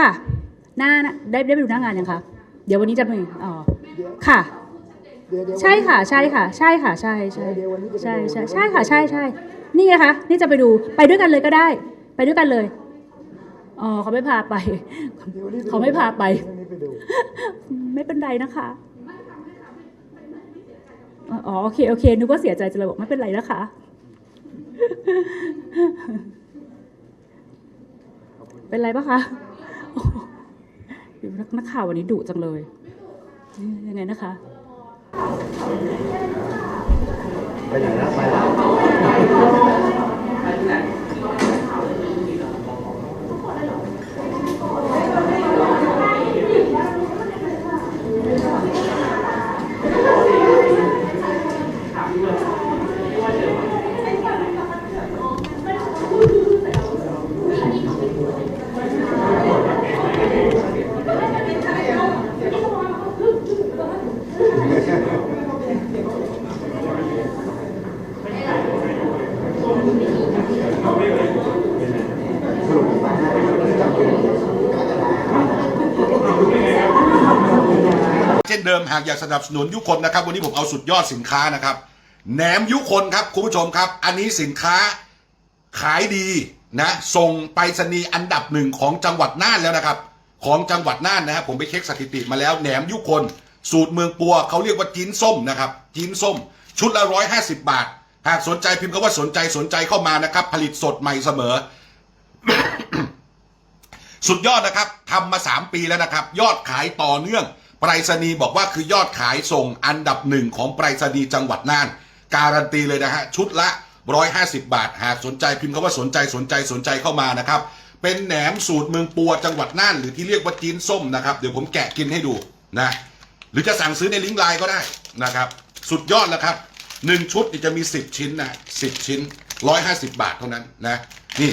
ค่ะ หน้านะได้ได้ไปดูหน้างานยังคะ เดี๋ยววันนี้จะมีอ๋อ ค่ะเดี๋ยวเดี๋ยวใช่ค่ะ ใช่ค่ะ ใช่ค่ะ ใช่ใช่เดี๋ยววันนี้จะไปใช่ดูใช่ใช่ค่ะ ใช่ใช่ นี่ไงคะ นี่จะไปดู ไปด้วยกันเลยก็ได้ ไปด้วยกันเลย อ๋อเขาไม่พาไปเดี๋ยววันนี้ปดูเขาไม่พาไปวันนี้ไปดูไม่เป็นไรนะคะ อ๋อโอเคโอเค นึกว่าเสียใจจะเลยบอกไม่เป็นไรนะคะเป็นไรปะคะโอ้โหดู นักข่าววันนี้ดุจังเลย ยังไงนะคะ ไปไหนแล้วไปแล้ว มหากอยากสนับสนุนยุคนนะครับ วันนี้ผมเอาสุดยอดสินค้านะครับแหนมยุคนครับคุณผู้ชมครับ อันนี้สินค้าขายดีนะส่งไปรษณีย์อันดับหนึ่งของจังหวัดน่านแล้วนะครับ ของจังหวัดน่านนะครับผมไปเช็คสถิติมาแล้วแหนมยุคน สูตรเมืองปัวเขาเรียกว่าจีนส้มนะครับจีนส้ม ชุดละร้อยห้าสิบบาท หากสนใจพิมพ์คำว่าสนใจสนใจเข้ามานะครับ ผลิตสดใหม่เสมอ สุดยอดนะครับทำมา3ปีแล้วนะครับ ยอดขายต่อเนื่อง ไปรษณีย์บอกว่าคือยอดขายส่งอันดับหนึ่งของไปรษณีย์จังหวัดน่าน การันตีเลยนะฮะ ชุดละ 150 บาท หากสนใจพิมพ์คำว่าสนใจสนใจสนใจเข้ามานะครับ เป็นแหนมสูตรเมืองปัวจังหวัดน่าน หรือที่เรียกว่าจีนส้มนะครับ เดี๋ยวผมแกะกินให้ดูนะ หรือจะสั่งซื้อในลิงก์ไลน์ก็ได้นะครับ สุดยอดแล้วครับหนึ่งชุดจะมี 10 ชิ้นนะ10 ชิ้น 150 บาทเท่านั้นนะนี่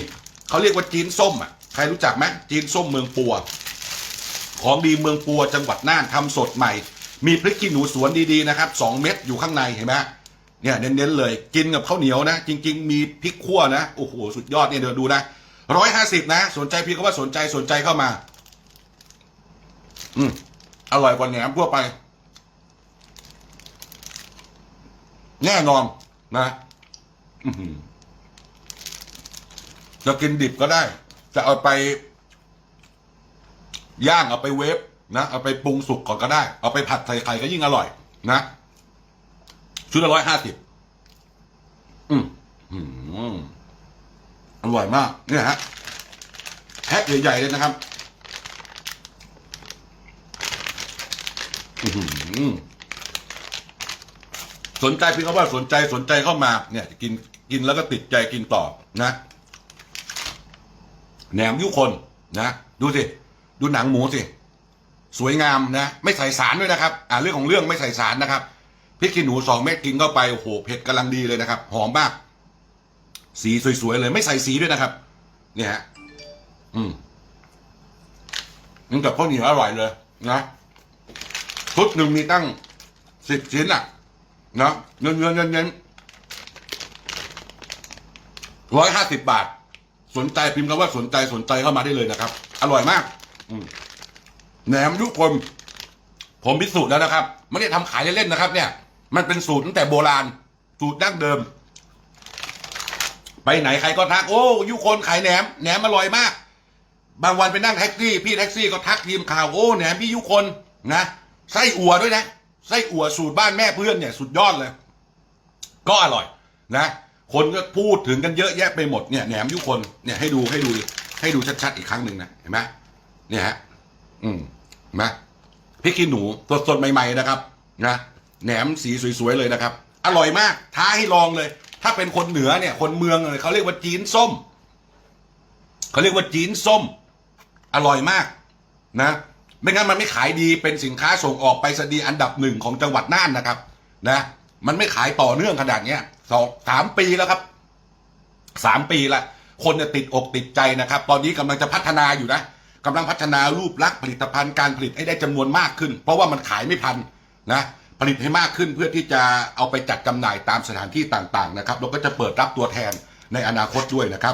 เขาเรียกว่าจีนส้มอะใครรู้จักไหมจีนส้มเมืองปัว ของดีเมืองปัวจังหวัดน่านทำสดใหม่ มีพริกขี้หนูสวนดีๆนะครับ2เม็ดอยู่ข้างในเห็นไหมเนี่ยเน้นๆเลยกินกับข้าวเหนียวนะ จริง ๆ มีพริกขั่วนะโอ้โหสุดยอดเนี่ยเดี๋ยวดูนะร้อยห้าสิบนะ สนใจพี่ก็ว่าสนใจสนใจเข้ามา อืมอร่อยกว่าแหนมทั่วไป แน่นอนนะอืจะกินดิบก็ได้ จะเอาไป ย่างเอาไปเวฟนะเอาไปปรุงสุกก่อนก็ได้ เอาไปผัดใส่ไข่ก็ยิ่งอร่อย นะชุดละร้อยห้าสิบอืมอืมอร่อยมากเนี่ยฮะแพ็คใหญ่ๆเลยนะครับอือสนใจพี่เขาว่าสนใจสนใจเข้ามา เนี่ย กินกินแล้วก็ติดใจกินต่อนะแหนมยุคน นะ ดูสิ ดูหนังหมูสิ สวยงามนะ ไม่ใส่สารด้วยนะครับ อ่าเรื่องของเรื่องไม่ใส่สารนะครับพริกขี้หนูสองเม็ดกินเข้าไปโอ้โหเผ็ดกำลังดีเลยนะครับ หอมมาก สีสวยๆเลย ไม่ใส่สีด้วยนะครับ เนี่ยฮะอืมนี่กับข้าวเหนียวอร่อยเลยนะชุดหนึ่งมีตั้งสิบชิ้นอะนะเงินเงินเงินเงินร้อยห้าสิบบาท สนใจพิมพ์คำว่าสนใจสนใจเข้ามาได้เลยนะครับ อร่อยมาก แหนมยุคน ผมพิสูจน์แล้วนะครับไม่ได้ทำขายเล่นๆนะครับ เนี่ย มันเป็นสูตรตั้งแต่โบราณ สูตรดั้งเดิม ไปไหนใครก็ทัก โอ้ยุคนขายแหนมแหนมอร่อยมาก บางวันไปนั่งแท็กซี่ พี่แท็กซี่ก็ทักทีมข่าวโอ้แหนมพี่ยุคนนะไส้อั่วด้วยนะไส้อั่วสูตรบ้านแม่เพื่อนเนี่ยสุดยอดเลย ก็อร่อยนะคนก็พูดถึงกันเยอะแยะไปหมดเนี่ยแหนมยุคนเนี่ยให้ดูให้ดูให้ดูชัดๆอีกครั้งหนึ่งนะเห็นไหม เนี่ยฮะ อืมนไหมพริกขี้หนูสดๆใหม่ ๆ นะครับ นะแหนมสีสวย ๆ เลยนะครับ อร่อยมาก ท้าให้ลองเลย ถ้าเป็นคนเหนือเนี่ย คนเมืองเขาเรียกว่าจีนส้มเขาเรียกว่าจีนส้ม อร่อยมาก นะไม่งั้นมันไม่ขายดีเป็นสินค้าส่งออกไปสดีอันดับหนึ่งของจังหวัดน่านนะครับ นะ มันไม่ขายต่อเนื่องขนาดเนี้ยสองสามปีแล้วครับสามปีละคนเนี่ยติดอกติดใจนะครับ ตอนนี้กำลังจะพัฒนาอยู่นะ กำลังพัฒนารูปลักษณ์ผลิตภัณฑ์การผลิตให้ได้จำนวนมากขึ้น เพราะว่ามันขายไม่พันนะผลิตให้มากขึ้นเพื่อที่จะเอาไปจัดจำหน่ายตามสถานที่ต่างๆนะครับแล้วก็จะเปิดรับตัวแทนในอนาคตด้วยนะครับ